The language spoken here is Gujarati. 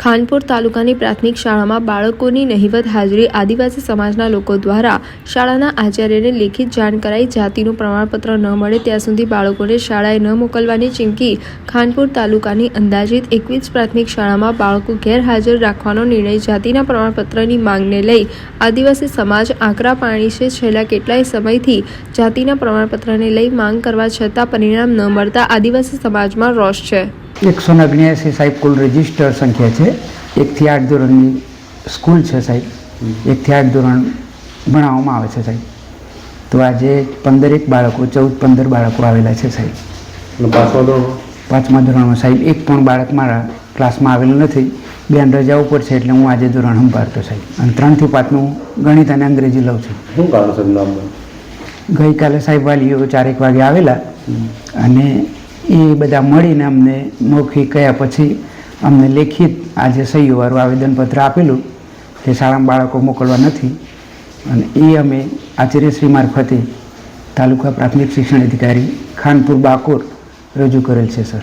ખાનપુર તાલુકાની પ્રાથમિક શાળામાં બાળકોની નહિવત હાજરી આદિવાસી સમાજના લોકો દ્વારા શાળાના આચાર્યને લેખિત જાણ કરાઈ જાતિનું પ્રમાણપત્ર ન મળે ત્યાં સુધી બાળકોને શાળાએ ન મોકલવાની ચીમકી ખાનપુર તાલુકાની અંદાજિત એકવીસ પ્રાથમિક શાળામાં બાળકો ગેરહાજર રાખવાનો નિર્ણય જાતિના પ્રમાણપત્રની માંગને લઈ આદિવાસી સમાજ આકરા પાણી છે. છેલ્લા કેટલાય સમયથી જાતિના પ્રમાણપત્રને લઈ માંગ કરવા છતાં પરિણામ ન મળતા આદિવાસી સમાજમાં રોષ છે. એકસો ઓગણ્યાસી સાહેબ કુલ રજિસ્ટર સંખ્યા છે. એકથી આઠ ધોરણની સ્કૂલ છે સાહેબ. એકથી આઠ ધોરણ ભણાવવામાં આવે છે સાહેબ. તો આજે પંદરેક બાળકો ચૌદ પંદર બાળકો આવેલા છે સાહેબ. પાંચમા ધોરણમાં? સાહેબ એક પણ બાળક મારા ક્લાસમાં આવેલું નથી. બેન રજા ઉપર છે એટલે હું આજે ધોરણ સંભાળતો સાહેબ. અને ત્રણથી પાંચનું ગણિત અને અંગ્રેજી લઉં છું. શું કારણ સાહેબ ગઈકાલે સાહેબ વાલીઓ ચારેક વાગે આવેલા. અને એ બધા મળીને અમને મૌખિક કયા પછી અમને લેખિત આજે સહીવાળું આવેદનપત્ર આપેલું. કે શાળામાં બાળકો મોકલવા નથી. અને એ અમે આચાર્યશ્રી મારફતે તાલુકા પ્રાથમિક શિક્ષણ અધિકારી ખાનપુર બાકોર રજૂ કરેલ છે, સર.